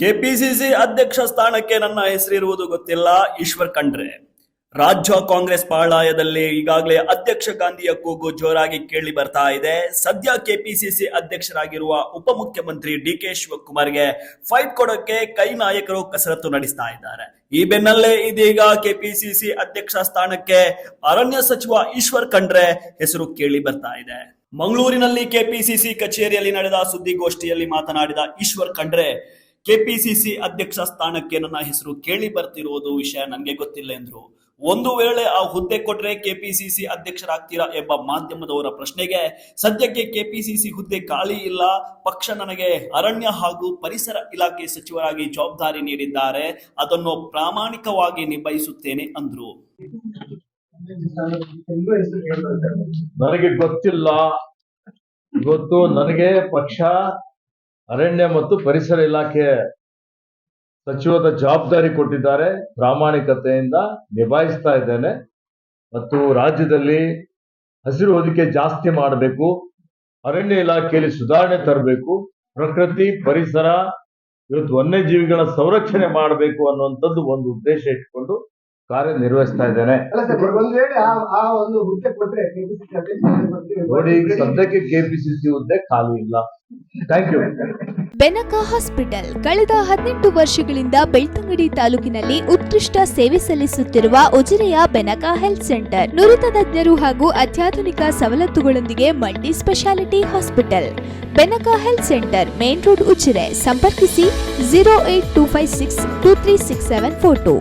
KPCC ಅಧ್ಯಕ್ಷ ಸ್ಥಾನಕ್ಕೆ ನನ್ನ ಹೆಸರಿರುವುದು ಗೊತ್ತಿಲ್ಲ, ಈಶ್ವರ್ ಖಂಡ್ರೆ. ರಾಜ್ಯ ಕಾಂಗ್ರೆಸ್ ಪಾಳಾಯದಲ್ಲಿ ಈಗಾಗಲೇ ಅಧ್ಯಕ್ಷ ಗಾಂಧಿಯ ಕೂಗು ಜೋರಾಗಿ ಕೇಳಿ ಬರ್ತಾ ಇದೆ. ಸದ್ಯ ಕೆಪಿಸಿಸಿ ಅಧ್ಯಕ್ಷರಾಗಿರುವ ಉಪಮುಖ್ಯಮಂತ್ರಿ ಡಿ ಕೆ ಶಿವಕುಮಾರ್ಗೆ ಫೈಟ್ ಕೊಡೋಕೆ ಕೈ ನಾಯಕರು ಕಸರತ್ತು ನಡೆಸ್ತಾ ಇದ್ದಾರೆ. ಈ ಬೆನ್ನಲ್ಲೇ ಇದೀಗ ಕೆಪಿಸಿಸಿ ಅಧ್ಯಕ್ಷ ಸ್ಥಾನಕ್ಕೆ ಅರಣ್ಯ ಸಚಿವ ಈಶ್ವರ್ ಖಂಡ್ರೆ ಹೆಸರು ಕೇಳಿ ಬರ್ತಾ ಇದೆ. ಮಂಗಳೂರಿನಲ್ಲಿ ಕೆಪಿಸಿಸಿ ಕಚೇರಿಯಲ್ಲಿ ನಡೆದ ಸುದ್ದಿಗೋಷ್ಠಿಯಲ್ಲಿ ಮಾತನಾಡಿದ ಈಶ್ವರ್ ಖಂಡ್ರೆ ಕೆಪಿಸಿಸಿ ಅಧ್ಯಕ್ಷ ಸ್ಥಾನಕ್ಕೆ ನನ್ನ ಹೆಸರು ಕೇಳಿ ಬರ್ತಿರುವುದು ವಿಷಯ ನನಗೆ ಗೊತ್ತಿಲ್ಲ ಎಂದ್ರು. ಒಂದು ವೇಳೆ ಆ ಹುದ್ದೆ ಕೊಟ್ರೆ ಕೆಪಿಸಿಸಿ ಅಧ್ಯಕ್ಷರಾಗ್ತೀರಾ ಎಂಬ ಮಾಧ್ಯಮದವರ ಪ್ರಶ್ನೆಗೆ ಸದ್ಯಕ್ಕೆ ಕೆಪಿಸಿಸಿ ಹುದ್ದೆ ಖಾಲಿ ಇಲ್ಲ. ಪಕ್ಷ ನನಗೆ ಅರಣ್ಯ ಹಾಗೂ ಪರಿಸರ ಇಲಾಖೆ ಸಚಿವರಾಗಿ ಜವಾಬ್ದಾರಿ ನೀಡಿದ್ದಾರೆ. ಅದನ್ನು ಪ್ರಾಮಾಣಿಕವಾಗಿ ನಿಭಾಯಿಸುತ್ತೇನೆ ಅಂದ್ರು. ನನಗೆ ಗೊತ್ತಿಲ್ಲ. ಇವತ್ತು ನನಗೆ ಪಕ್ಷ ಅರಣ್ಯ ಮತ್ತು ಪರಿಸರ ಇಲಾಖೆ ಸಚಿವದ ಜವಾಬ್ದಾರಿ ಕೊಟ್ಟಿದ್ದಾರೆ. ಪ್ರಾಮಾಣಿಕತೆಯಿಂದ ನಿಭಾಯಿಸ್ತಾ ಇದ್ದೇನೆ. ಮತ್ತು ರಾಜ್ಯದಲ್ಲಿ ಹಸಿರು ಹೊದಿಕೆ ಜಾಸ್ತಿ ಮಾಡಬೇಕು. ಅರಣ್ಯ ಇಲಾಖೆಯಲ್ಲಿ ಸುಧಾರಣೆ ತರಬೇಕು. ಪ್ರಕೃತಿ, ಪರಿಸರ, ಇವತ್ತು ವನ್ಯಜೀವಿಗಳ ಸಂರಕ್ಷಣೆ ಮಾಡಬೇಕು ಅನ್ನುವಂಥದ್ದು ಒಂದು ಉದ್ದೇಶ ಇಟ್ಕೊಂಡು ಕಾರ್ಯನಿರ್ವಹಿಸ್ತಾ ಇದ್ದೇನೆ. ನೋಡಿ ಈಗ ಸದ್ಯಕ್ಕೆ ಕೆಪಿಸಿಸಿ ಹುದ್ದೆ ಖಾಲಿ ಇಲ್ಲ. Thank you Benaka hospital. ಕಳೆದ ಹದಿನೆಂಟು ವರ್ಷಗಳಿಂದ ಬೆಳ್ತಂಗಡಿ ತಾಲೂಕಿನಲ್ಲಿ ಉತ್ಕೃಷ್ಟ ಸೇವೆ ಸಲ್ಲಿಸುತ್ತಿರುವ ಉಜಿರೆಯ ಬೆನಕ ಹೆಲ್ತ್ ಸೆಂಟರ್. ನುರಿತ ತಜ್ಞರು ಹಾಗೂ ಅತ್ಯಾಧುನಿಕ ಸವಲತ್ತುಗಳೊಂದಿಗೆ multi speciality hospital. Benaka health centre main road Ujire. ಸಂಪರ್ಕಿಸಿ zero eight two five six two three six seven four two.